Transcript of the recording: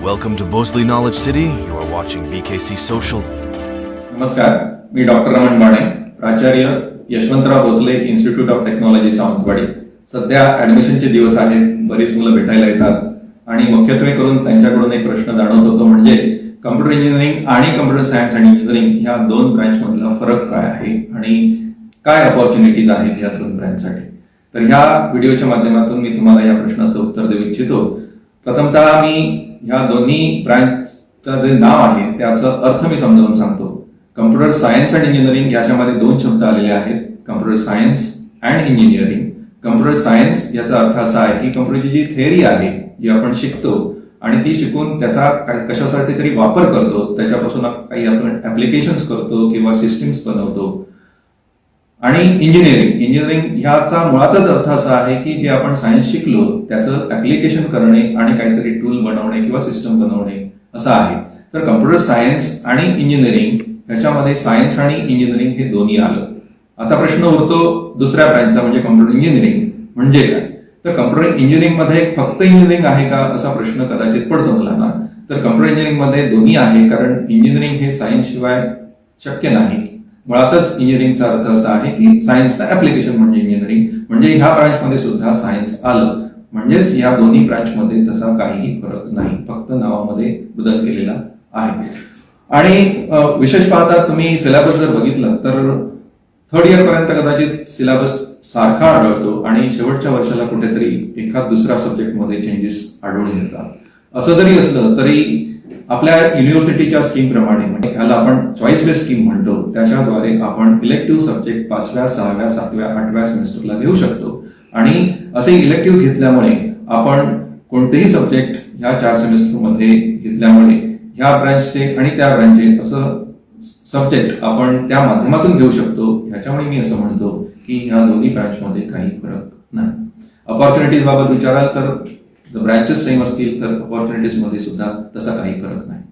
Welcome to Bosley Knowledge City. You are watching BKC Social. नमस्कार मी doctor Raman Bane प्राचार्य Yashwantrao Bhosale institute of technology Sawantwadi सध्या ऍडमिशनचे दिवस आहेत बरीच मुलं भेटायला येतात आणि मुख्यत्वे करून त्यांच्याकडून एक प्रश्न जाणवत होतो म्हणजे कम्प्युटर इंजिनिअरिंग आणि कम्प्युटर सायन्स आणि इंजिनिअरिंग ह्या दोन ब्रँच मधला फरक काय आहे आणि काय अपॉर्च्युनिटीज आहेत या दोन ब्रँचसाठी तर ह्या व्हिडिओच्या माध्यमातून मी तुम्हाला या प्रश्नाचं उत्तर देऊ इच्छितो प्रथमतः मी ह्या दोन्ही ब्रँचचं जे नाव आहे त्याचं अर्थ मी समजावून सांगतो. कम्प्युटर सायन्स अँड इंजिनिअरिंग याच्यामध्ये दोन शब्द आलेले आहेत. Computer science and engineering computer science याचा अर्थ असा आहे की कम्प्युटरची जी थेअरी आहे जी आपण शिकतो आणि ती शिकून त्याचा कशासाठी तरी वापर करतो त्याच्यापासून काही आपण ऍप्लिकेशन्स करतो किंवा सिस्टीम्स बनवतो आणि इंजिनिअरिंग इंजिनिअरिंग ह्याचा मुळातच अर्थ असा आहे की जे आपण सायन्स शिकलो त्याचं ऍप्लिकेशन करणे आणि काहीतरी टूल बनवणे किंवा सिस्टम बनवणे असं आहे. तर कम्प्युटर सायन्स आणि इंजिनिअरिंग ह्याच्यामध्ये सायन्स आणि इंजिनिअरिंग हे दोन्ही आलं. आता प्रश्न उरतो दुसऱ्या ब्रँचचा म्हणजे कम्प्युटर इंजिनिअरिंग म्हणजे काय? तर कम्प्युटर इंजिनिअरिंगमध्ये फक्त इंजिनिअरिंग आहे का असा प्रश्न कदाचित पडतो मुलांना? तर कम्प्युटर इंजिनिअरिंगमध्ये दोन्ही आहे कारण इंजिनिअरिंग हे सायन्स शिवाय शक्य नाही. मुळातच इंजिनिअरिंगचा अर्थ असा आहे की सायन्सचं ऍप्लिकेशन म्हणजे इंजिनिअरिंग म्हणजे ह्या ब्रांचमध्ये सुद्धा सायन्स आलं. म्हणजेच या दोन्ही ब्रांचमध्ये तसा काहीही फरक नाही. फक्त नावामध्ये बदल केलेला आहे. आणि विशेष पाहता तुम्ही सिलेबस जर बघितलं तर थर्ड इयर पर्यंत कदाचित सिलेबस सारखा आढळतो आणि शेवटच्या वर्षाला कुठेतरी एखाद दुसऱ्या सब्जेक्टमध्ये चेंजेस आढळून येतात. असं जरी असलं तरी आपल्या युनिव्हर्सिटीच्या स्कीम प्रमाणे म्हणजे ह्याला आपण चॉईस बेस्ड स्कीम म्हणतो. त्याच्याद्वारे आपण इलेक्टिव्ह सब्जेक्ट पाचव्या सहाव्या सातव्या आठव्या सेमिस्टरला घेऊ शकतो. आणि असे इलेक्टिव्ह घेतल्यामुळे आपण कोणतेही सब्जेक्ट ह्या चार सेमिस्टरमध्ये घेतल्यामुळे ह्या ब्रँचचे आणि त्या ब्रँचचे असं सब्जेक्ट आपण त्या माध्यमातून घेऊ शकतो. ह्याच्यामुळे मी असं म्हणतो की ह्या दोन्ही ब्रँचमध्ये काही फरक नाही. अपॉर्च्युनिटीज बाबत विचाराल तर ब्रँचेस सेम असतील तर ऑपॉर्च्युनिटीजमध्ये सुद्धा तसा काही फरक नाही.